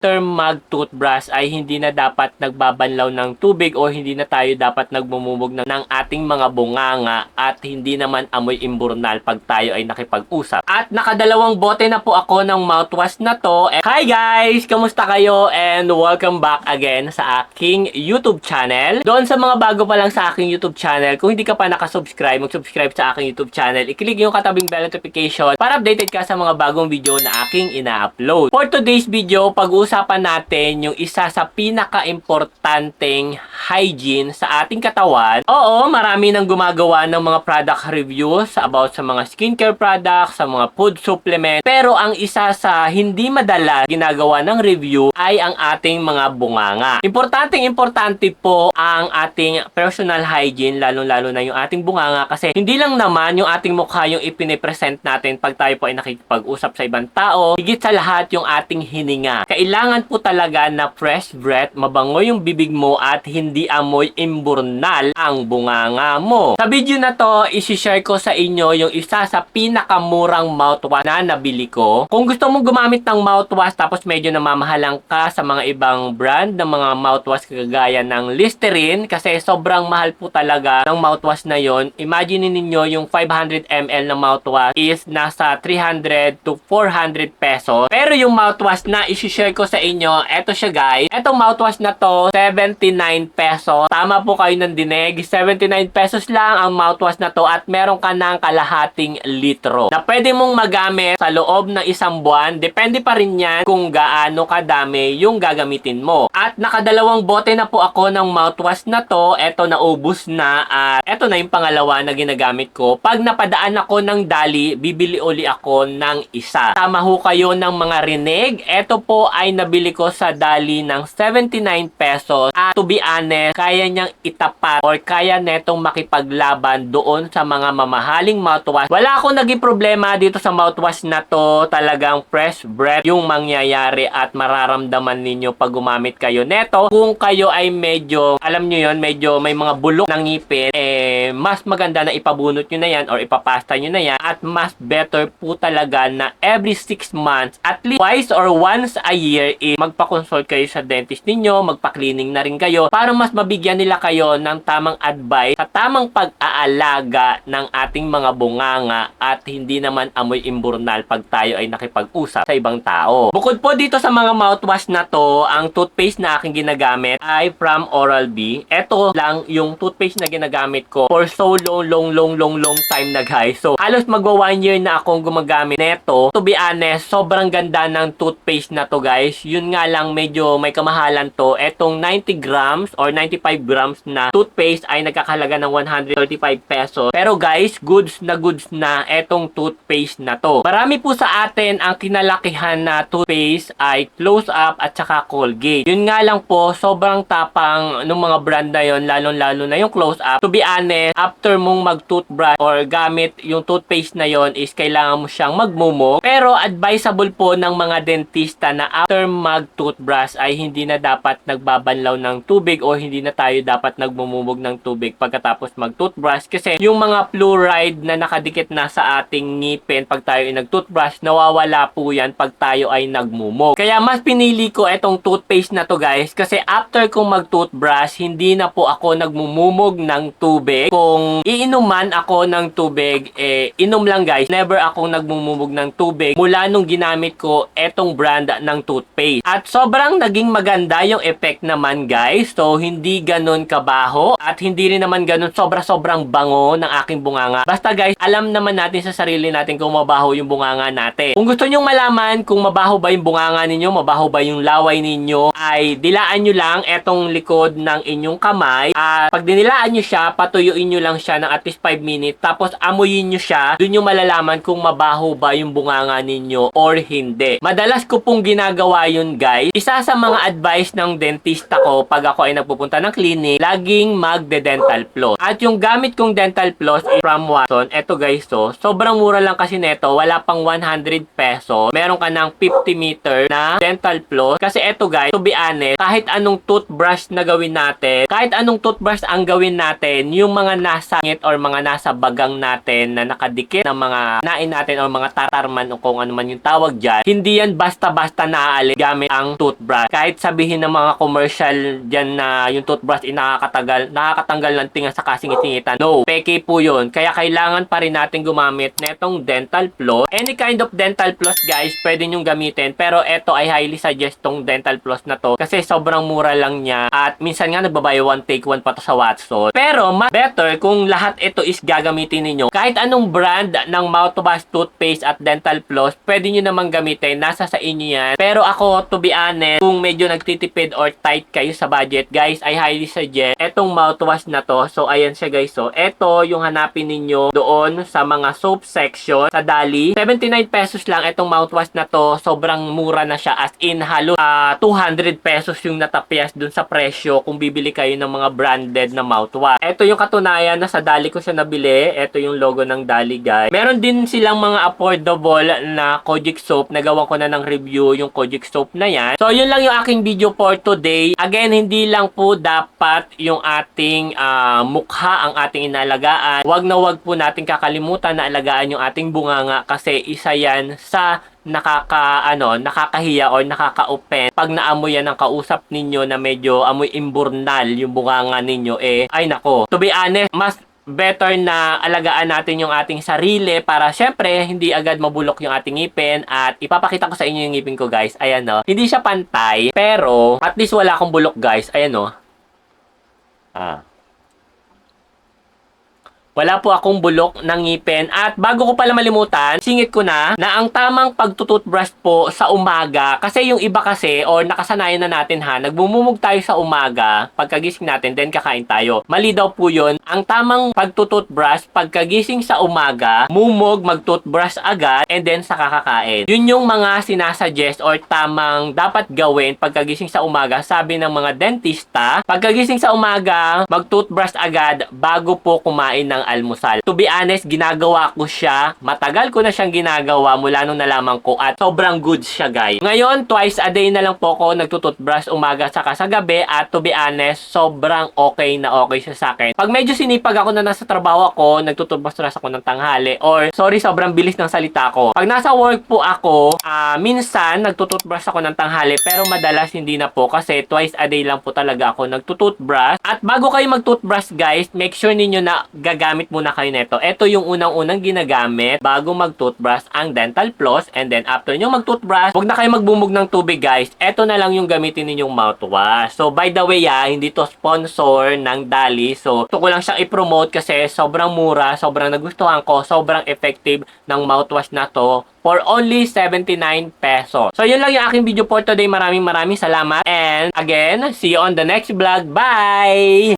term mag-toothbrush ay hindi na dapat nagbabanlaw ng tubig o hindi na tayo dapat nagmumumog ng, ng ating mga bunganga at hindi naman amoy imburnal pag tayo ay nakipag-usap. At nakadalawang bote na po ako ng mouthwash na to. And hi guys! Kamusta kayo? And welcome back again sa aking YouTube channel. Doon sa mga bago pa lang sa aking YouTube channel, kung hindi ka pa nakasubscribe, mag-subscribe sa aking YouTube channel, i-click yung katabing bell notification para updated ka sa mga bagong video na aking ina-upload. For today's video, pag-uusapan natin yung isa sa pinaka-importanteng hygiene sa ating katawan. Oo, marami nang gumagawa ng mga product reviews about sa mga skincare products, sa mga food supplement. Pero ang isa sa hindi madalas ginagawa ng review ay ang ating mga bunganga. Importanteng importante po ang ating personal hygiene, lalong-lalo na yung ating bunganga kasi hindi lang naman yung ating mukha yung ipinipresent natin pag tayo po ay nakikipag-usap sa ibang tao. Higit sa lahat yung ating hininga. Kailangan po talaga na fresh breath, mabango yung bibig mo at hindi amoy imburnal ang bunganga mo. Sa video na to, isi-share ko sa inyo yung isa sa pinakamurang mouthwash na nabili ko. Kung gusto mong gumamit ng mouthwash tapos medyo namamahalang ka sa mga ibang brand ng mga mouthwash kagaya ng Listerine kasi sobrang mahal po talaga ng mouthwash na yon. Imagine ninyo yung 500 ml na mouthwash is nasa 300 to 400 pesos. Pero yung mouthwash na isi-share ko sa inyo, eto siya guys. Etong mouthwash na to, 79 pesos. Tama po kayo ng dinig. 79 pesos lang ang mouthwash na to at meron ka ng kalahating litro na pwede mong magamit sa loob ng isang buwan. Depende pa rin yan kung gaano kadami yung gagamitin mo. At nakadalawang bote na po ako ng mouthwash na to. Eto naubos na at eto na yung pangalawa na ginagamit ko. Pag napadaan ako ng dali, bibili uli ako ng isa. Tama ho kayo ng mga rinig. Eto po ay nabili ko sa dali ng 79 pesos. At to be honest, kaya niyang itapat or kaya netong makipaglaban doon sa mga mamahaling mouthwash. Wala akong naging problema dito sa mouthwash na to. Talagang fresh breath yung mangyayari at mararamdaman ninyo pag gumamit kayo neto. Kung kayo ay medyo, alam nyo yon medyo may mga bulok ng ngipin, eh, mas maganda na ipabunot nyo na yan or ipapasta nyo na yan at mas better po talaga na every 6 months, at least twice or once a year, eh, magpa-consult kayo sa dentist ninyo, magpa-cleaning na rin kayo para mas mabigyan nila kayo ng tamang advice sa tamang pag-aalaga ng ating mga bunganga at hindi naman amoy imburnal pag tayo ay nakipag-usap sa ibang tao. Bukod po dito sa mga mouthwash na to, ang toothpaste na aking ginagamit ay from Oral-B. Ito lang yung toothpaste na ginagamit ko for so long, long, long, long, long time na guys. So, halos magwa one year na akong gumagamit neto. To be honest, sobrang ganda ng toothpaste na to guys. Yun nga lang medyo may kamahalan to. Etong 90 grams or 95 grams na toothpaste ay nagkakalaga ng 135 pesos. Pero guys, goods na goods na etong toothpaste na to. Marami po sa atin ang kinalakihan na toothpaste ay Close Up at saka Colgate. Yun nga lang po, sobrang tapang ng mga brand na yon lalong-lalo na yung Close Up. To be honest, after mong mag-toothbrush or gamit yung toothpaste na yon is kailangan mo siyang magmumog. Pero advisable po ng mga dentista na after mag-toothbrush ay hindi na dapat nagbabanlaw ng tubig o hindi na tayo dapat nagmumumog ng tubig pagkatapos mag-toothbrush kasi yung mga fluoride na nakadikit na sa ating ngipin pag tayo ay nag-toothbrush, nawawala po yan pag tayo ay nagmumog. Kaya mas pinili ko itong toothpaste na to guys kasi after kong mag-toothbrush, hindi na po ako nagmumumog ng tubig. Kung iinuman ako ng tubig, eh, inom lang guys. Never akong nagmumumog ng tubig mula nung ginamit ko etong brand ng toothpaste. At sobrang naging maganda yung effect naman guys. So, hindi ganun kabaho at hindi rin naman ganun sobra-sobrang bango ng aking bunganga. Basta guys, alam naman natin sa sarili natin kung mabaho yung bunganga natin. Kung gusto nyong malaman kung mabaho ba yung bunganga ninyo, mabaho ba yung laway ninyo, ay dilaan nyo lang etong likod ng inyong kamay. At pag dinilaan nyo siya, patuyuin nyo lang siya ng at least 5 minutes. Tapos amuyin nyo siya. Doon nyo malalaman kung mabaho ba yung bunganga ninyo or hindi. Madalas ko pong ginagawa yun guys. Isa sa mga advice ng dentista ko pag ako ay nagpupunta ng clinic, laging magde-dental floss. At yung gamit kong dental floss is from Watson. Eto guys to, sobrang mura lang kasi neto. Wala pang 100 pesos. Meron ka ng 50 meter na dental floss. Kasi eto guys, to be honest, kahit anong toothbrush na gawin natin, kahit anong toothbrush ang gawin natin, yung mga nasa ngit or mga nasa bagang natin na nakadikit na mga nain natin or mga tatarman o kung ano man yung tawag dyan, hindi yan basta-basta naaalis. Gamit ang toothbrush. Kahit sabihin ng mga commercial dyan na yung toothbrush ay nakakatagal, nakakatanggal ng tinga sa kasingit-singitan. No, peke po yun. Kaya kailangan pa rin natin gumamit netong dental floss. Any kind of dental floss guys, pwede nyong gamitin. Pero ito ay highly suggest tong dental floss na to kasi sobrang mura lang niya at minsan nga nagbabuy one take one pa to sa Watson. Pero mas better kung lahat ito is gagamitin ninyo. Kahit anong brand ng mouthwash, toothpaste at dental floss, pwede nyo namang gamitin. Nasa sa inyo yan. Pero ako, to be honest, kung medyo nagtitipid or tight kayo sa budget, guys, I highly suggest etong mouthwash na to. So, ayan siya guys. So, ito yung hanapin ninyo doon sa mga soap section sa Dali. 79 pesos lang itong mouthwash na to. Sobrang mura na siya as in halos ah, 200 pesos yung natapyas dun sa presyo kung bibili kayo ng mga branded na mouthwash. Ito yung katunayan na sa Dali ko siya nabili. Ito yung logo ng Dali guys. Meron din silang mga affordable na Kojic soap. Nagawa ko na ng review yung Kojic soap na yan. So yun lang yung aking video for today. Again, hindi lang po dapat yung ating ah, mukha ang ating inalagaan. Wag na wag po natin kakalimutan na alagaan yung ating bunganga kasi isa yan sa nakaka ano nakakahiya or nakaka-open pag naamoy yan ng kausap ninyo na medyo amoy imburnal yung bunganga ninyo eh ay nako to be honest mas better na alagaan natin yung ating sarili para syempre hindi agad mabulok yung ating ngipin at ipapakita ko sa inyo yung ngipin ko guys. Ayan no? Hindi siya pantay pero at least wala akong bulok guys. Ayan no? Ah wala po akong bulok ng ngipin. At bago ko pala malimutan, singit ko na na ang tamang pagtututbrush po sa umaga. Kasi yung iba kasi, or nakasanayan na natin ha, nagmumumog tayo sa umaga, pagkagising natin, then kakain tayo. Mali daw po yun. Ang tamang pagtututbrush, pagkagising sa umaga, mumog, magtutbrush agad, and then sa kakakain. Yun yung mga sinasuggest or tamang dapat gawin pagkagising sa umaga. Sabi ng mga dentista, pagkagising sa umaga, magtutbrush agad bago po kumain ng almusal. To be honest, ginagawa ko siya. Matagal ko na siyang ginagawa mula nung nalaman ko at sobrang good siya guys. Ngayon, twice a day na lang po ako nagtututbrush umaga saka sa gabi at to be honest, sobrang okay na okay siya sa akin. Pag medyo sinipag ako na nasa trabaho ako, nagtututbrush ako ng tanghali or sorry, sobrang bilis ng salita ko. Pag nasa work po ako, ah, minsan nagtututbrush ako ng tanghali pero madalas hindi na po kasi twice a day lang po talaga ako nagtututbrush. At bago kayo magtutbrush guys, make sure ninyo na gagamit muna kayo nito. Ito yung unang-unang ginagamit bago mag-toothbrush ang dental floss and then after nyo mag-toothbrush, huwag na kayo magbumog ng tubig guys. Ito na lang yung gamitin ninyong mouthwash. So by the way ah, hindi to sponsor ng Dali. So ito ko lang siyang i-promote kasi sobrang mura, sobrang nagustuhan ko, sobrang effective ng mouthwash na to for only 79 pesos. So yun lang yung aking video for today. Maraming maraming salamat. And again, see you on the next vlog. Bye!